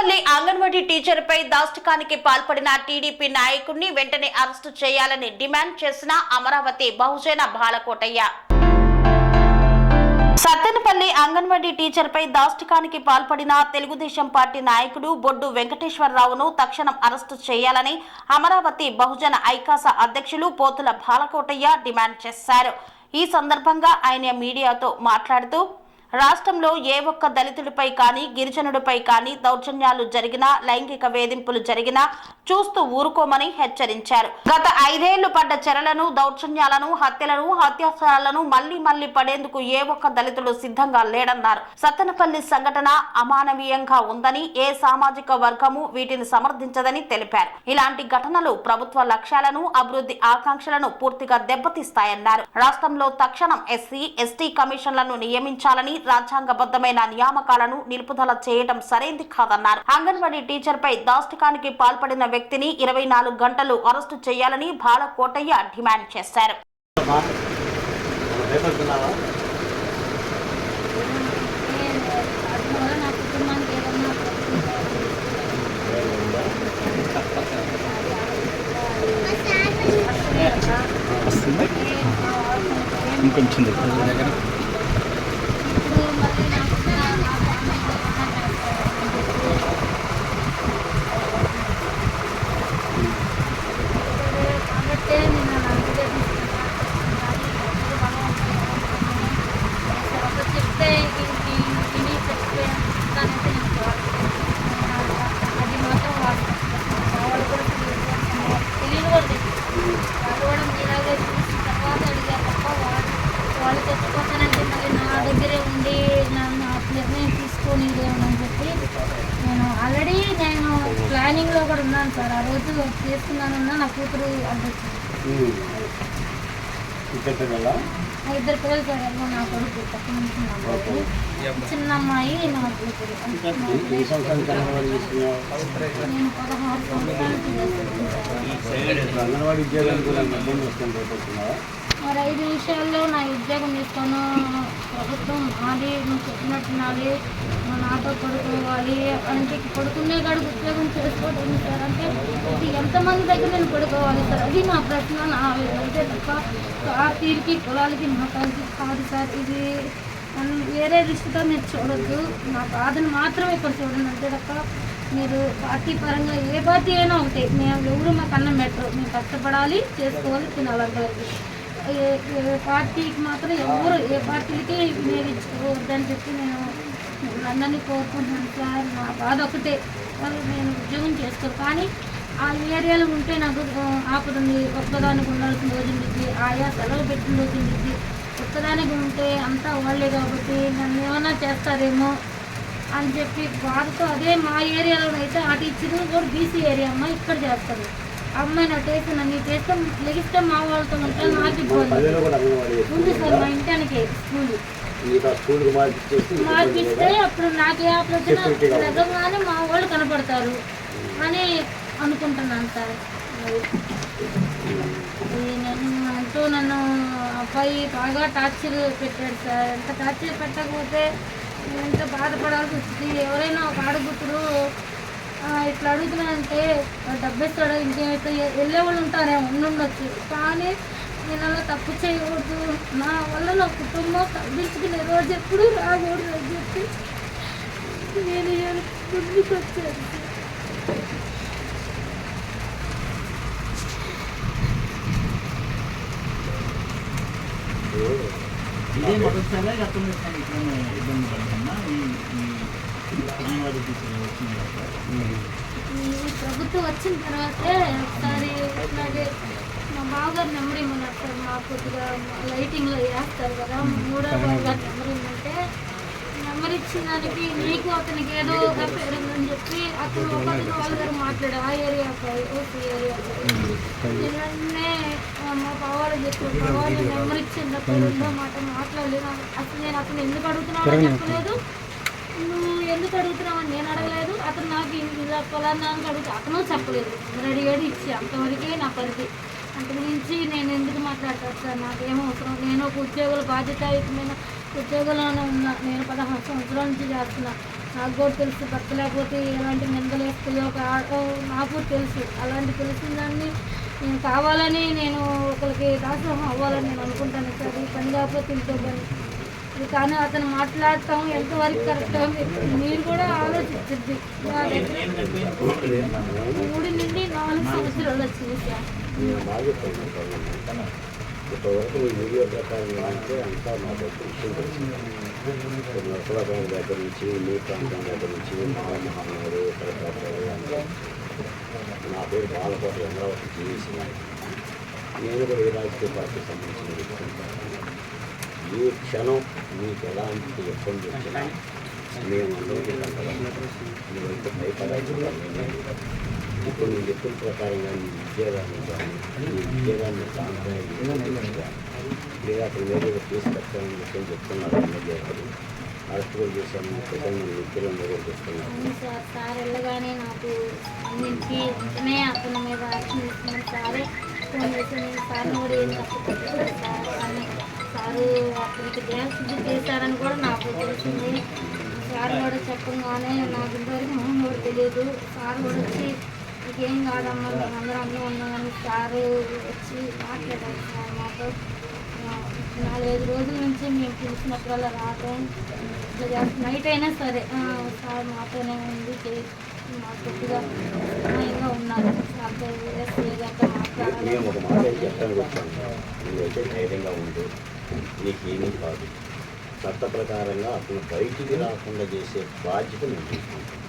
అంగన్వాడీ టీచర్పై దాష్టికానికి పాల్పడిన టీడీపీ నాయకుడిని వెంటనే అరెస్టు చేయాలని డిమాండ్ చేసిన అమరావతి బహుజన బాలకోటయ్య. సత్తెనపల్లి అంగన్వాడీ టీచర్పై దాష్టికానికి పాల్పడిన తెలుగుదేశం పార్టీ నాయకుడు బొడ్డు వెంకటేశ్వరరావును తక్షణం అరెస్టు చేయాలని అమరావతి బహుజన ఐకాస అధ్యక్షులు పోతుల బాలకోటయ్య డిమాండ్ చేశారు. ఈ సందర్భంగా ఆయన మీడియాతో మాట్లాడుతూ రాష్ట్రంలో ఏ ఒక్క దళితుడిపై కానీ గిరిజనుడిపై కానీ దౌర్జన్యాలు జరిగినా లైంగిక వేధింపులు జరిగినా చూస్తూ ఊరుకోమని హెచ్చరించారు. గత ఐదేళ్ళు పడ్డ చెరలను దౌర్జన్యాలను హత్యలను హత్యాచారాలను మళ్ళీ మళ్ళీ పడేందుకు ఏ ఒక్క దళితుడు సిద్ధంగా లేడన్నారు. సత్తెనపల్లి సంఘటన అమానవీయంగా ఉందని ఏ సామాజిక వర్గము వీటిని సమర్థించదని తెలిపారు. ఇలాంటి ఘటనలు ప్రభుత్వ లక్ష్యాలను అభివృద్ధి ఆకాంక్షలను పూర్తిగా దెబ్బతీస్తాయన్నారు. రాష్ట్రంలో తక్షణం ఎస్సీ ఎస్టీ కమిషన్లను నియమించాలని రాజ్యాంగబద్ధమైన నియామకాలను నిలుపుదల చేయడం సరైంది కాదన్నారు. అంగన్వాడీ టీచర్ పై దాష్టికానికి పాల్పడిన వ్యక్తిని ఇరవై నాలుగు గంటలు అరెస్టు చేయాలని బాల కోటయ్య డిమాండ్ చేశారు. ఇంకొంచెం దగ్గర ఇప్పుడు మళ్ళీ నాకు నా- నా ఫ్యామిలీకి ఏదన్నా చేస్తారని కాబట్టే నేను అలా అందుకే తీసుకున్నాను చెప్తే విని విని చెప్తే దానైతే నేను వాడతాను. అది మాత్రం వాడతాను వాళ్ళు కూడా తెలియదు వాళ్ళు తెలియదు వాళ్ళు కూడా మీలాగే చూసి తర్వాత అడిగారు తప్ప వాళ్ళు వాళ్ళు తెచ్చుకోతానంటే మళ్ళీ నా దగ్గరే ఉండి నన్ను ఆ నిర్ణయం తీసుకొని అని చెప్పి నేను ఆల్రెడీ నేను ప్లానింగ్లో కూడా ఉన్నాను సార్ ఆ రోజు చేసుకున్నానన్నా నా పిల్లలా? నా ఇద్దరు పిల్లలు ఏమో నా కొడుకు కొడుకు చిన్న అమ్మాయి నా కూతురు అంగన్వాడీ ఉద్యోగాలు కూడా ఇబ్బంది వస్తుంది రేపొస్తున్నావా మరి ఐదు నిమిషాల్లో నా ఉద్యోగం తీసుకోను ప్రభుత్వం మాది నువ్వు చెప్పినట్టు నాది. నువ్వు నాతో పడుకోవాలి అంటే పడుకునే కాడు ఉద్యోగం చేసుకోవడం సార్. అంటే ఇది ఎంతమంది దగ్గర నేను పడుకోవాలి సార్? అది నా ప్రశ్న నా అయితే తప్ప తీరికి కులాలకి మతాలకి కాదు సార్. ఇది మనం వేరే దృష్టితో మీరు చూడొద్దు. నా బాధను మాత్రమే ఇక్కడ చూడండి. అంతే తప్ప మీరు పార్టీ పరంగా ఏ పార్టీ అయినా ఒకటి. మేము ఎవరు మాకు అన్నం పెట్టరు. మేము కష్టపడాలి చేసుకోవాలి తినాలంటే పార్టీకి మాత్రం ఎవరు ఏ పార్టీలకి వినియోగించుకోవద్దని చెప్పి నేను అందరినీ కోరుకుంటున్నాను సార్. నా బాధ ఒకటే. వాళ్ళు నేను ఉద్యోగం చేసుకోరు కానీ ఆ ఏరియాలో ఉంటే నాకు ఆ, ఒక్కదానికి ఉండాల్సిన రోజు ఉంది. ఆయా సెలవు పెట్టిన రోజు ఉంది. ఒక్కదానికి ఉంటే అంతా వాళ్ళే కాబట్టి నన్ను ఏమైనా చేస్తారేమో అని చెప్పి బాధతో అదే మా ఏరియాలో అయితే ఆ టీచర్ కూడా బీసీ ఏరియా అమ్మ ఇక్కడ చేస్తారు. అమ్మాయి నా టేస్ట్ నన్ను టేస్ట్ లెగిస్తే మా వాళ్ళతో ఉంటే నాకు ఇబ్బంది. ఉంది సార్ మా ఇంటానికి స్కూల్. మార్పిస్తే అప్పుడు నాకు ఏ ఆలోచన నిజంగానే మా వాళ్ళు కనపడతారు అని అనుకుంటున్నాను సార్. అంటూ నన్ను అబ్బాయి బాగా టార్చర్ పెట్టాడు సార్. ఎంత టార్చర్ పెట్టకపోతే ఎంత బాధపడాల్సి వచ్చింది? ఎవరైనా ఒక ఆడగుతురు ఇట్లా అడుగుతున్నానంటే డబ్బేస్తాడు ఇంకేమైతే వెళ్ళే వాళ్ళు ఉంటారేమో ఉండుండొచ్చు. కానీ నేను అలా తప్పు చేయకూడదు. నా వల్ల నా కుటుంబం తగ్గించుకునే రోజు ఎప్పుడు రాకూడదు అని చెప్పి నేను ముందుకు వచ్చాను. ఇదే మొదటిసారి గతంలో ఇట్లా ఇబ్బంది పడుతున్నా ఈ ప్రభుత్వం వచ్చిన తర్వాతే ఒకసారి ఇట్లాగే మా బావగారు నెంబర్ ఇమ్మన్నారు సార్ మా కొద్దిగా లైటింగ్లో వేస్తారు కదా మూడో బావగారు నెంబర్ ఇమ్మంటే నెంబర్ ఇచ్చిన దానికి నీకు అతనికి ఏదో ఒక పేరు ఉందని చెప్పి అతను ఒకరిని వాళ్ళ గారు మాట్లాడు ఆ ఏరియా అబ్బాయి ఓసీ ఏరియా మా బావాలు చెప్పారు బావాలు నెంబర్ ఇచ్చినప్పుడు రెండో మాట మాట్లాడలేదు. అసలు నేను అతను ఎందుకు అడుగుతున్నానో చెప్పలేదు. నువ్వు ఎందుకు అడుగుతున్నావు అని నేను అడగలేదు. అతను నాకు ఇలా ఫలానానికి అడుగుతా. అతను చెప్పలేదు. రెడీ రెడీ ఇచ్చి అంతవరకే నా పరిధి. అంతకు మించి నేను ఎందుకు మాట్లాడతాను సార్? నాకేం అవసరం? నేను ఒక ఉద్యోగుల బాధ్యతాయుతమైన ఉద్యోగంలోనే ఉన్నా నేను పదహారు సంవత్సరాల నుంచి చేస్తున్నా. నాకు కూడా తెలుసు భర్త లేకపోతే ఎలాంటి నిందలు వేస్తుందో ఒక నాకు తెలుసు. అలాంటి తెలిసిన దాన్ని నేను కావాలని నేను ఒకరికి దాసోహం అవ్వాలని నేను అనుకుంటాను సార్. ఈ పని కాకపోతే ఇంకో పని. కానీ అతను మాట్లాడటం ఎంతవరకు కరెక్ట్ మీరు కూడా ఆలోచించద్ది మూడు నుండి నాలుగు సంవత్సరాలు వచ్చింది సార్. నేను బాగా ఇప్పటివరకు వీడియో ప్రకారం అంటే అంతా మా విషయం తెలిసింది నరసరాబాద్ దగ్గర నుంచి మీ ప్రాంతం దగ్గర నుంచి మహామహానాడు నా పేరు బాలకోట అమరావతి నేను కూడా ఏ రాజకీయ పార్టీకి సంబంధించిన ఈ క్షణం మీకు ఎలాంటి ఇబ్బంది వచ్చినా మేము అందరికీ కలవాలి నువ్వైతే భయపడాల్సిన ఇప్పుడు నేను చెప్పిన ప్రకారంగా నీ ఉద్యోగాన్ని కానీ నీ ఉద్యోగాన్ని సాంప్రదాయం లేదా అక్కడ మీద తీసుకొచ్చామని చెప్పి చెప్తున్నారు ఎమ్మెల్యే గారు అరెస్ట్ కూడా చేశాము ప్రజలు వ్యక్తులను కూడా చేస్తున్నారు అవును సార్ సార్ వెళ్ళగానే నాకు స్పందించి వెంటనే అతని మీద యాక్షన్ తీసుకుని సారే ఫోన్ చేసి నేను సార్ని కూడా ఏం తప్పలేదు సార్ కానీ సారు అతనికి దేహశుద్ధి చేశారని కూడా నాకు తెలిసింది. సార్ కూడా చెప్పగానే నాకు ఇంతవరకు మొహం కూడా తెలియదు. సార్ కూడా వచ్చి నీకేం కాదమ్మా మేము అందరం అన్నీ ఉన్నామని సారు వచ్చి మాట్లాడారు సార్ మాతో. నాలుగైదు రోజుల నుంచి మేము పిలిచినప్పుడల్లా రావటం నైట్ అయినా సరే సార్ మాతోనే ఉంది మా కొద్దిగా ఇంకా ఉన్నారు. సార్తో ఎస్ఏ మాట్లాడాలి. నీకేమీ కాదు. చట్ట ప్రకారంగా అతను బయటికి రాకుండా చేసే బాధ్యత నేను తీసుకుంటాను.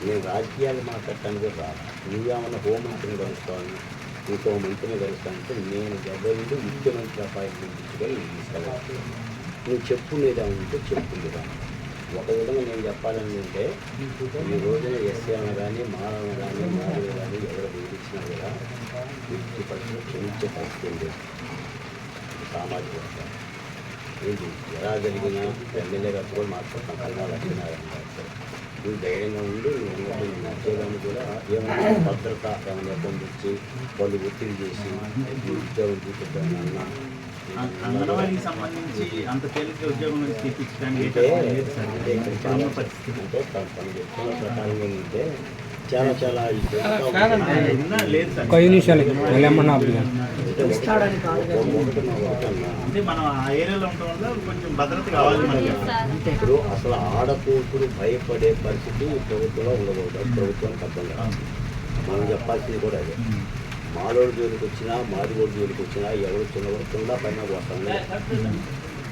నేను రాజకీయాలు మాట్లాడటానికి రాను నువ్వేమన్నా హోంమంత్రిని కలుస్తాను ఇంకో మంత్రిని కలుస్తానంటే నేను దగ్గరుండి ముఖ్యమంత్రి అపాయింట్మెంట్ తీసుకొని నేను తీసుకెళ్ళాలి నువ్వు చెప్పుండేదా ఉంటే చెప్పుండేదా ఒక విధంగా నేను చెప్పాలని ఈ రోజున ఎస్సీ అన్న కానీ మానవ కానీ మానవ కానీ ఎవరు వేధించినా కూడా వ్యక్తి పరిస్థితి క్షమించే పరిస్థితి లేదు. సామాజిక వర్గం ఏంటి ఎలా జరిగినా ఎమ్మెల్యే గారు కూడా మాట్లాడతాం కన్నా లక్ష్మీనారాయణ గారు నువ్వు ధైర్యంగా ఉండి నువ్వు ఉద్యోగాన్ని కూడా ఏమైనా భద్రత ఏమైనా పొందించి వాళ్ళు ఒత్తిడి చేసి ఉద్యోగం చూపిద్దామన్నా అంగన్వాడీకి సంబంధించి అంత తేలిక ఉద్యోగం తెప్పించడానికి అంటే తను చెప్తున్న ప్రకారంగా ఏంటంటే చాలా చాలా ఐదు నిమిషాలు మళ్ళీ ఏమన్నా ఆపుదా? ఒకటి నా ఒకటన్నా అంటే మనం ఆ ఏరియాలో ఉండటం వల్ల కొంచెం భద్రత కావాలి మనకి. ఇప్పుడు అసలు ఆడకూతురు భయపడే పరిస్థితి ఈ ప్రభుత్వంలో ఉండకూడదు. అర్థం కాదు. మనం చెప్పాల్సింది కూడా అదే. మాలోడు జోలికి వచ్చినా మాదిగోడు జోలికి వచ్చినా ఎవరు చిన్నవాడు కింద పైన పోతాను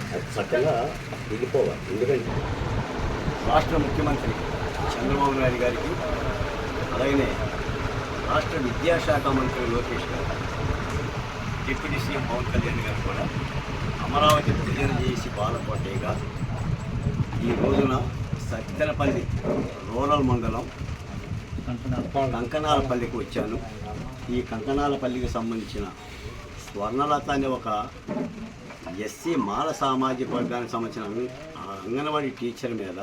అది చక్కగా దిగిపోవాలి ఎందుకంటే రాష్ట్ర ముఖ్యమంత్రి చంద్రబాబు నాయుడు గారికి అలాగనే రాష్ట్ర విద్యాశాఖ మంత్రి లోకేష్ గారు డిప్యూటీ సీఎం పవన్ కళ్యాణ్ గారు కూడా అమరావతి ప్రజలు చేసి బాలకోటేగా ఈ రోజున సత్తెనపల్లి రూరల్ మండలం కంకనాలపల్లికి వచ్చాను. ఈ కంకనాలపల్లికి సంబంధించిన స్వర్ణలత అనే ఒక ఎస్సీ మాల సామాజిక వర్గానికి సంబంధించిన అంగన్వాడీ టీచర్ మీద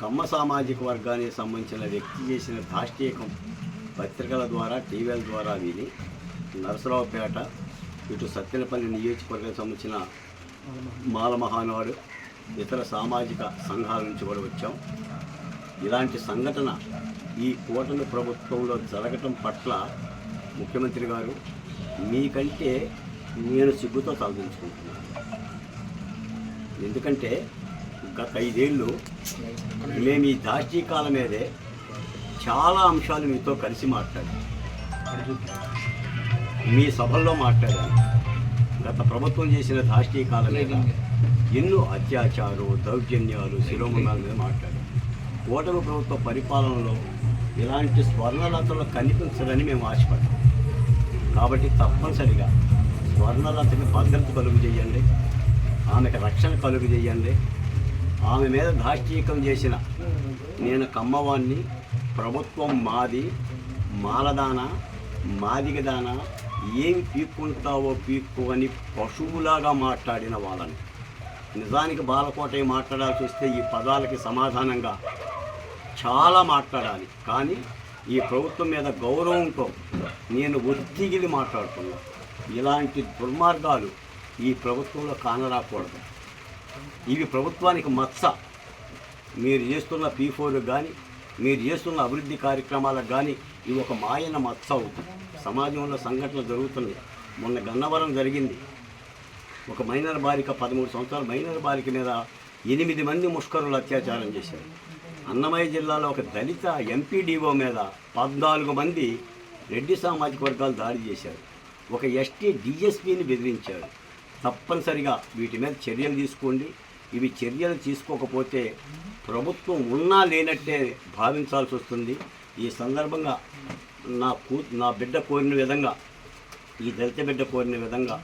కమ్మ సామాజిక వర్గానికి సంబంధించిన వ్యక్తి చేసిన దాష్టీకం పత్రికల ద్వారా టీవీల ద్వారా విని నరసరావుపేట ఇటు సత్యనపల్లి నియోజకవర్గానికి సంబంధించిన మాల మహానాడు ఇతర సామాజిక సంఘాల నుంచి కూడా వచ్చాం. ఇలాంటి సంఘటన ఈ కూటమి ప్రభుత్వంలో జరగటం పట్ల ముఖ్యమంత్రి గారు మీకంటే నేను సిగ్గుతో తలదించుకుంటున్నాను. ఎందుకంటే గత ఐదేళ్ళు మేము ఈ దాష్టీకాల మీదే చాలా అంశాలు మీతో కలిసి మాట్లాడాం. మీ సభల్లో మాట్లాడాను గత ప్రభుత్వం చేసిన దాష్టీకాల మీద ఎన్నో అత్యాచారాలు దౌర్జన్యాలు శిరోమంగాల మీద మాట్లాడాను ఓటమి ప్రభుత్వ పరిపాలనలో ఇలాంటి స్వర్ణలతలు కనిపించదని మేము ఆశపడ్డాం. కాబట్టి తప్పనిసరిగా స్వర్ణలతకి భద్రత కలుగు చేయండి. ఆమెకు రక్షణ కలుగు చేయండి. ఆమె మీద దాష్టీకం చేసిన. నేను కమ్మవాణ్ణి ప్రభుత్వం మాది మాలదాన మాదిగదాన ఏం పీక్కుంటావో పీక్కు అని పశువులాగా మాట్లాడిన వాళ్ళని. నిజానికి బాలకోట మాట్లాడాల్సి వస్తే ఈ పదాలకి సమాధానంగా చాలా మాట్లాడాలి. కానీ ఈ ప్రభుత్వం మీద గౌరవంతో నేను ఒత్తిగిలి మాట్లాడుతున్నా. ఇలాంటి దుర్మార్గాలు ఈ ప్రభుత్వంలో కానరాకూడదు. ఇవి ప్రభుత్వానికి మత్స. మీరు చేస్తున్న పీ ఫోర్ కానీ మీరు చేస్తున్న అభివృద్ధి కార్యక్రమాలకు కానీ ఇవి ఒక మాయన మత్స అవుతుంది సమాజంలో సంఘటనలు జరుగుతున్నాయి. మొన్న గన్నవరం జరిగింది. ఒక మైనర్ బాలిక పదమూడు సంవత్సరాల మైనర్ బాలిక మీద ఎనిమిది మంది ముష్కరులు అత్యాచారం చేశారు. అన్నమయ్య జిల్లాలో ఒక దళిత ఎంపీడీఓ మీద పద్నాలుగు మంది రెడ్డి సామాజిక వర్గాలు దాడి చేశారు. ఒక ఎస్టీ డిఎస్పీని బెదిరించాడు తప్పనిసరిగా వీటి మీద చర్యలు తీసుకోండి. ఇవి చర్యలు తీసుకోకపోతే ప్రభుత్వం ఉన్నా లేనట్టే భావించాల్సి వస్తుంది. ఈ సందర్భంగా నా కూ నా బిడ్డ కోరిన విధంగా ఈ దళిత బిడ్డ కోరిన విధంగా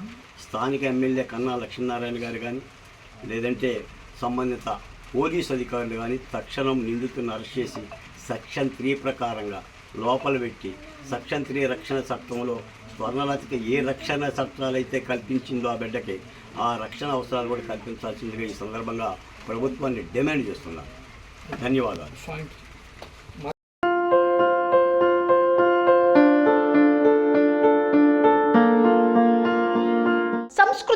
స్థానిక ఎమ్మెల్యే కన్నా లక్ష్మీనారాయణ గారు కానీ లేదంటే సంబంధిత పోలీసు అధికారులు కానీ తక్షణం నిందితులను అరెస్ట్ చేసి సెక్షన్ త్రీ ప్రకారంగా లోపల పెట్టి సెక్షన్ త్రీ రక్షణ చట్టంలో స్వర్ణలతకి ఏ రక్షణ చట్టాలు అయితే కల్పించిందో ఆ బిడ్డకి ఆ రక్షణ అవసరాలు కూడా కల్పించాల్సిందిగా ఈ సందర్భంగా ప్రభుత్వాన్ని డిమాండ్ చేస్తున్నారు ధన్యవాదాలు.